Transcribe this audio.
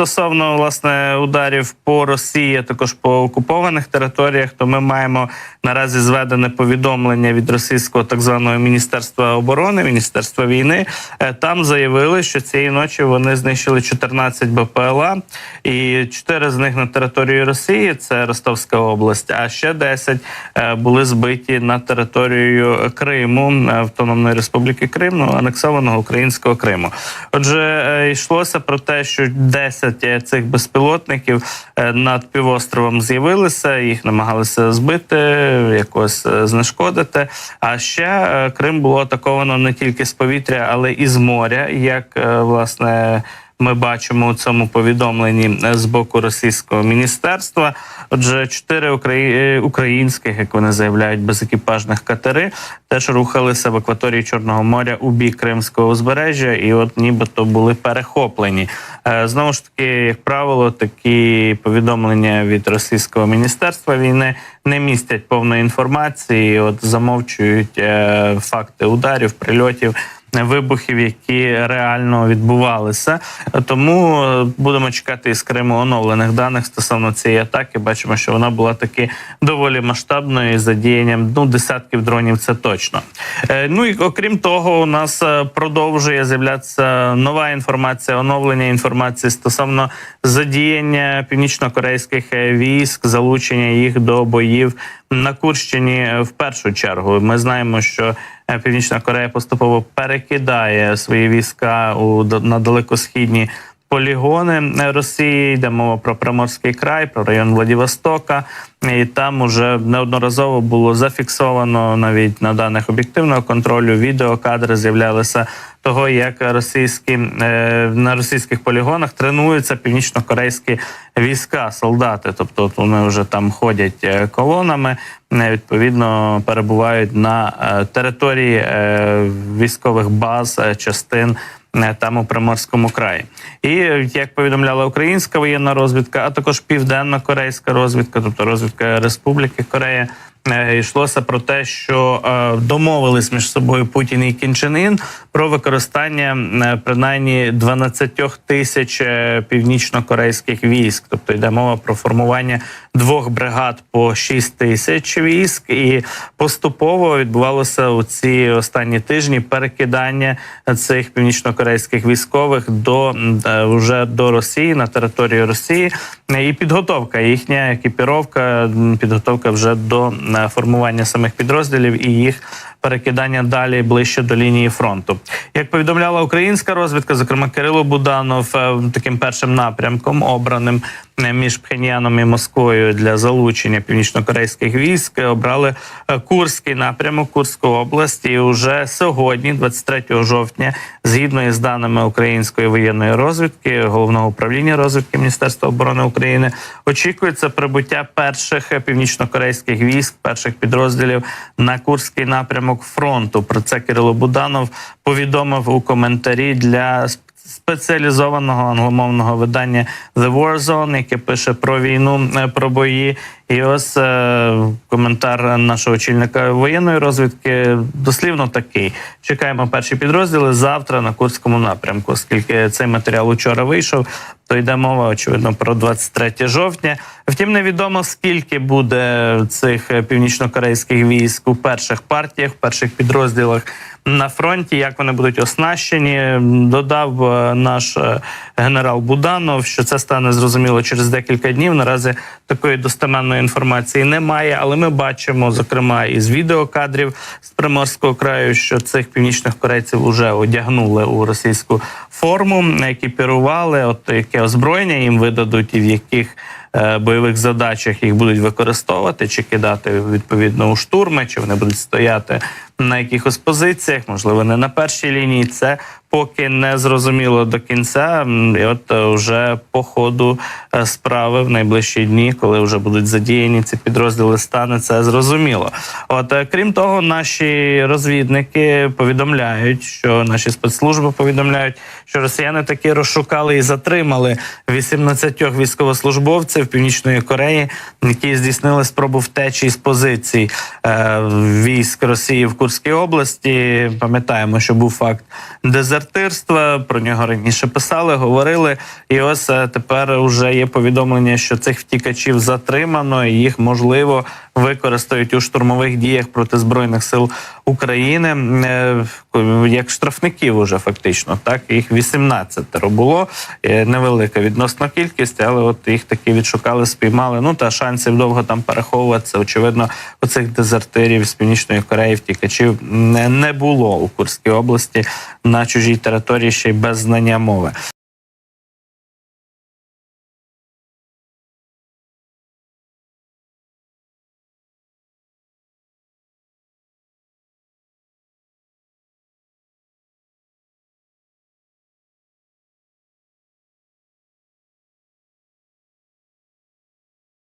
стосовно власне ударів по Росії, а також по окупованих територіях, то ми маємо наразі зведене повідомлення від російського так званого міністерства оборони, міністерства війни. Е, Там заявили, що цієї ночі вони знищили 14 БПЛА, і 4 з них на території Росії, це Ростовська область, а ще 10 е, були збиті на територію Криму, е, Автономної Республіки Крим, ну, анексованого українського Криму. Отже, йшлося про те, що 10 цих безпілотників е, над півостровом з'явилися, їх намагалися збити, якось е, знешкодити. А ще е, Крим було атаковано не тільки з повітря, але і з моря, як власне. Ми бачимо у цьому повідомленні е, з боку російського міністерства. Отже, чотири е, українських, як вони заявляють, безекіпажних катери теж рухалися в акваторії Чорного моря у бік Кримського узбережжя, і от нібито були перехоплені. Е, Знову ж таки, як правило, такі повідомлення від російського міністерства війни не містять повної інформації. От замовчують факти ударів, прильотів вибухів, які реально відбувалися. Тому е, будемо чекати із Криму оновлених даних стосовно цієї атаки. Бачимо, що вона була таки доволі масштабною з задіянням ну десятків дронів. Це точно. Е, Ну і окрім того, у нас е, продовжує з'являтися нова інформація, оновлення інформації стосовно задіяння північно-корейських військ, залучення їх до боїв на Курщині в першу чергу. Ми знаємо, що е, Північна Корея поступово перекидає свої війська у на далекосхідні полігони е, Росії. Йде мова про Приморський край, про район Владивостока. І там уже неодноразово було зафіксовано навіть на даних об'єктивного контролю. Відеокадри з'являлися того, як російські е, на російських полігонах тренуються північно-корейські війська, солдати. Тобто, вони вже там ходять е, колонами, е, відповідно перебувають на території військових баз, частин. Там у Приморському краї, і як повідомляла українська воєнна розвідка, а також південно-корейська розвідка, тобто розвідка Республіки Корея, йшлося про те, що е, домовились між собою Путін і Кім про використання е, принаймні 12 тисяч е, північно-корейських військ. Тобто йде мова про формування двох бригад по 6 тисяч військ, і поступово відбувалося у ці останні тижні перекидання цих північно-корейських військових до е, вже до Росії на територію Росії, Е, і підготовка їхня екіпіровка, підготовка вже до е, формування самих підрозділів і їх перекидання далі ближче до лінії фронту. Як повідомляла українська розвідка, зокрема Кирило Буданов, е, таким першим напрямком обраним між Пхеньяном і Москвою для залучення північно-корейських військ, обрали е, Курський напрямок, Курську область. І вже сьогодні, 23 жовтня, згідно із даними української воєнної розвідки, головного управління розвідки Міністерства оборони України, очікується прибуття перших північно-корейських військ, перших підрозділів на Курський напрямок фронту. Про це Кирило Буданов повідомив у коментарі для спеціалізованого англомовного видання The War яке пише про війну, е, про бої. І ось е, коментар нашого очільника воєнної розвідки дослівно такий: чекаємо перші підрозділи завтра на Курському напрямку. Оскільки цей матеріал учора вийшов, то йде мова очевидно про 23 жовтня. Втім, невідомо скільки буде цих північно-корейських військ у перших партіях, в перших підрозділах на фронті. Як вони будуть оснащені, додав е, наш е, генерал Буданов, що це стане зрозуміло через декілька днів. Наразі такої достеменної інформації немає, але ми бачимо, зокрема, із відеокадрів з Приморського краю, що цих північних корейців вже одягнули у російську форму, екіпірували. От яке озброєння їм видадуть, і в яких е, бойових задачах їх будуть використовувати, чи кидати відповідно у штурми, чи вони будуть стояти на якихось позиціях, можливо, не на першій лінії. Це поки не зрозуміло до кінця. І от е, вже по ходу е, справи в найближчі дні, коли вже будуть задіяні ці підрозділи, стане це зрозуміло. От е, крім того, наші розвідники повідомляють, що наші спецслужби повідомляють, що росіяни таки розшукали і затримали 18 військовослужбовців Північної Кореї, які здійснили спробу втечі з позицій військ Росії в Курській області. Пам'ятаємо, що був факт дезертирства дезертирства. Про нього раніше писали, говорили. І ось е, тепер вже є повідомлення, що цих втікачів затримано, і їх можливо використають у штурмових діях проти збройних сил України е, як штрафників. Уже фактично так їх 18 було. Е, Невелика відносна кількість, але от їх таки відшукали, спіймали. Ну та шансів довго там переховуватися. Очевидно, у цих дезертирів з північної Кореї втікачів не, було у Курській області на чужій території ще й без знання мови.